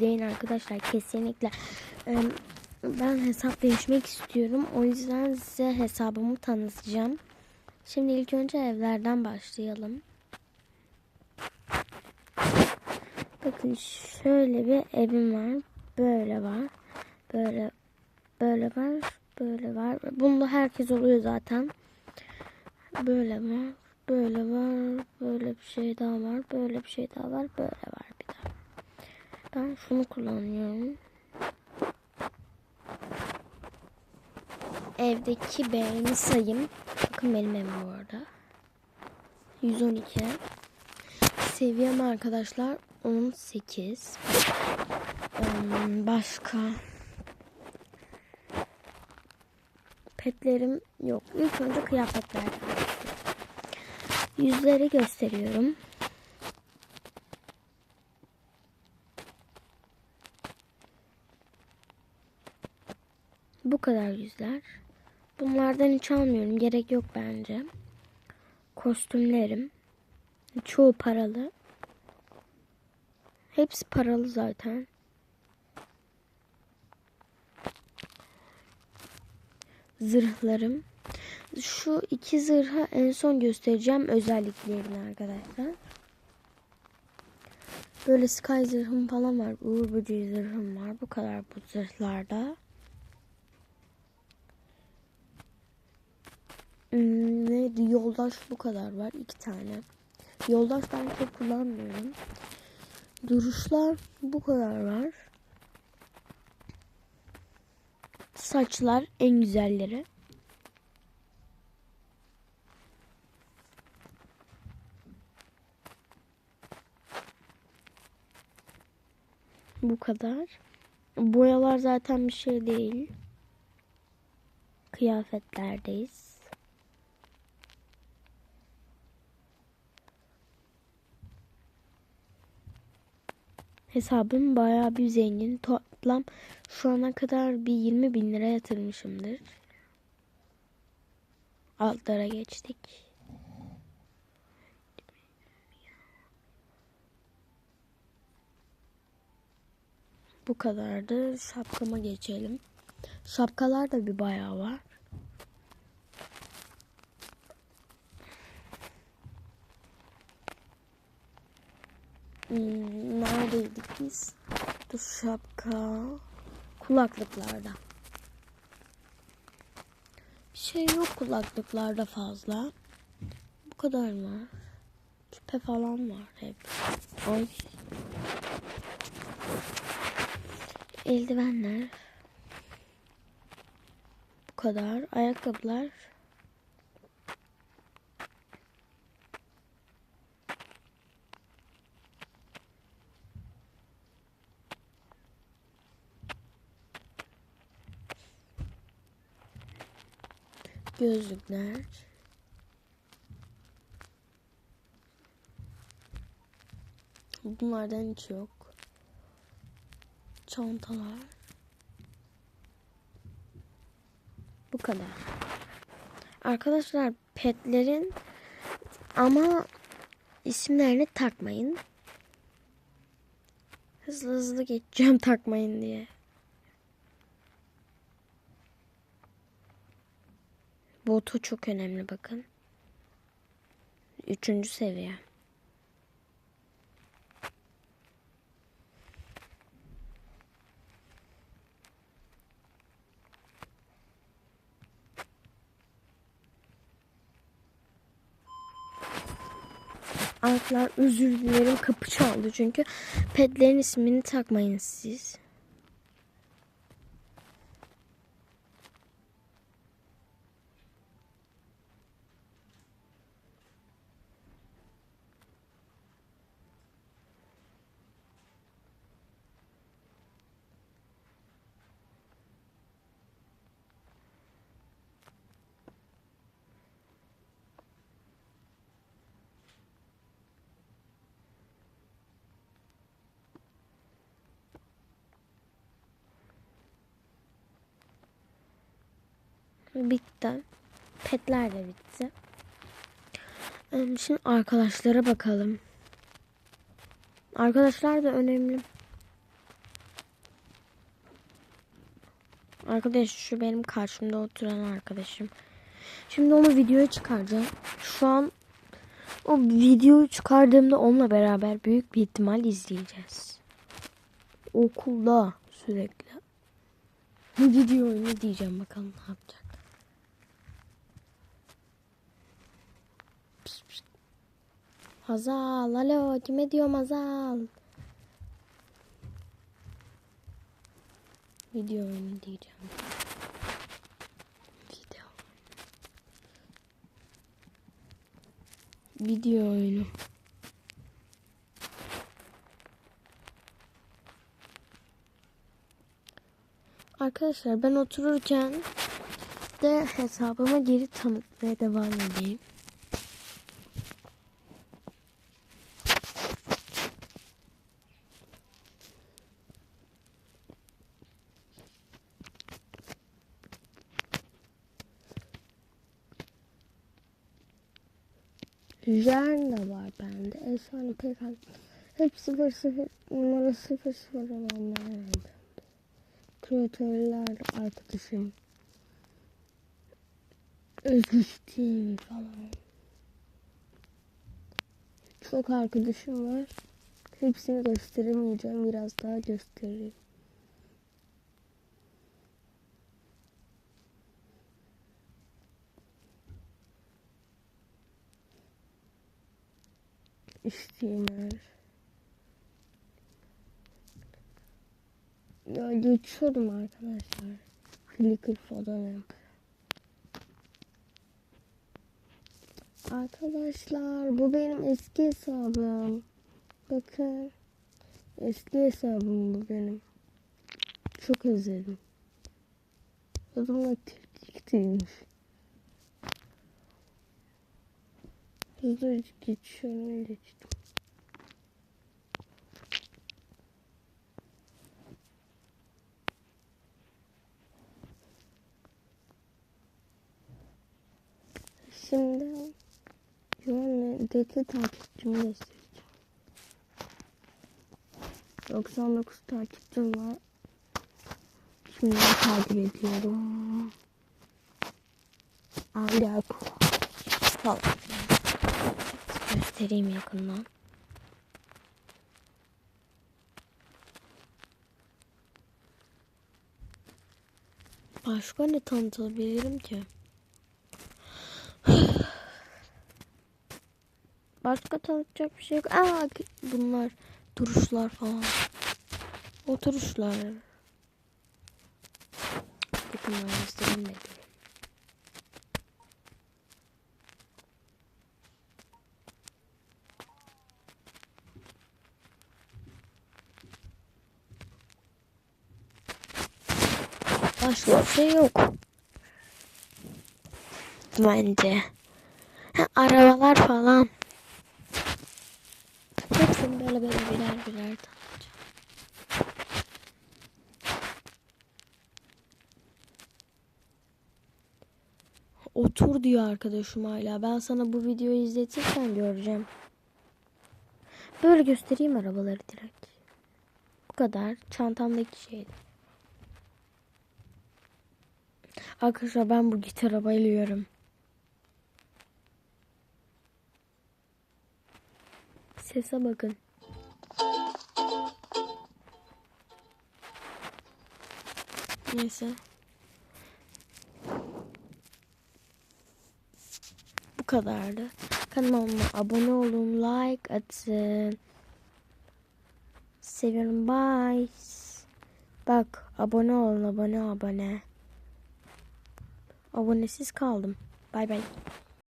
izleyin arkadaşlar kesinlikle. Ben hesap değişmek istiyorum. O yüzden size hesabımı tanıtacağım. Şimdi ilk önce evlerden başlayalım. Bakın şöyle bir evim var. Böyle var. Böyle böyle var. Böyle var. Bunda herkes oluyor zaten. Böyle var. Böyle var. Böyle bir şey daha var. Böyle bir şey daha var. Böyle var. Ben şunu kullanıyorum. Evdeki beğeni sayım. Bakın benim evim bu arada. 112. Seviyem arkadaşlar 18. Ee, Başka. Petlerim yok. İlk önce kıyafetlerden. Yüzleri gösteriyorum. Bu kadar yüzler. Bunlardan hiç almıyorum. Gerek yok bence. Kostümlerim. Çoğu paralı. Hepsi paralı zaten. Zırhlarım. Şu iki zırha en son göstereceğim özelliklerini arkadaşlar. Böyle sky zırhım falan var. Uğur böceği zırhım var. Bu kadar bu zırhlarda. Neydi? Yoldaş bu kadar var. iki tane. Yoldaş ben çok kullanmıyorum. Duruşlar bu kadar var. Saçlar en güzelleri. Bu kadar. Boyalar zaten bir şey değil. Kıyafetlerdeyiz. Hesabım bayağı bir zengin. Toplam şu ana kadar bir 20 bin lira yatırmışımdır. Altlara geçtik. Bu kadardı. Şapkama geçelim. Şapkalar da bir bayağı var. Hmm, neredeydik biz? Dur şapka. Kulaklıklarda. Bir şey yok kulaklıklarda fazla. Bu kadar mı? Küpe falan var hep. Ay. Eldivenler. Bu kadar. Ayakkabılar. Gözlükler. Bunlardan hiç yok. Çantalar. Bu kadar. Arkadaşlar petlerin ama isimlerini takmayın. Hızlı hızlı geçeceğim takmayın diye. Botu çok önemli bakın. Üçüncü seviye. Arkadaşlar özür dilerim kapı çaldı çünkü petlerin ismini takmayın siz. Bitti. Petler de bitti. Şimdi arkadaşlara bakalım. Arkadaşlar da önemli. Arkadaş şu benim karşımda oturan arkadaşım. Şimdi onu videoya çıkaracağım. Şu an o videoyu çıkardığımda onunla beraber büyük bir ihtimal izleyeceğiz. Okulda sürekli. Video oyunu diyeceğim bakalım ne yapacak. Hazal, alo kime diyorum Hazal? Video oyunu diyeceğim. Video. Video oyunu. Arkadaşlar ben otururken de hesabıma geri tanıtmaya devam edeyim. Jerna var bende. Efsane Pekan. Hep 0 0 numara 0 0 olanlar bende. Kreatörler arkadaşım. Özgüştüğüm falan. Çok arkadaşım var. Hepsini gösteremeyeceğim. Biraz daha göstereyim. İsteyenler. Ya geçiyorum arkadaşlar. Flickr falan. Arkadaşlar bu benim eski hesabım. Bakın. Eski hesabım bu benim. Çok özledim. Adımla tirkikteymiş. Hızlı geçiyorum geçtim. Şimdi Yoğun'daki takipçimi göstereceğim. 99 takipçim var. Şimdi takip ediyorum. Ali Akul falan. Göstereyim yakından. Başka ne tanıtabilirim ki? Başka tanıtacak bir şey yok. Aa bunlar duruşlar falan. Oturuşlar. Bakın ben göstereyim de. Başka bir şey yok. Bence. Ha, arabalar falan. Hepsini böyle böyle birer birer. Otur diyor arkadaşım hala. Ben sana bu videoyu izletirsen göreceğim. Böyle göstereyim arabaları direkt. Bu kadar. Çantamdaki şeydi. Arkadaşlar ben bu gitara bayılıyorum. Sese bakın. Neyse. Bu kadardı. Kanalıma abone olun, like atın. Seviyorum, bye. Bak, abone olun, abone, abone. Abonesiz kaldım. Bay bay.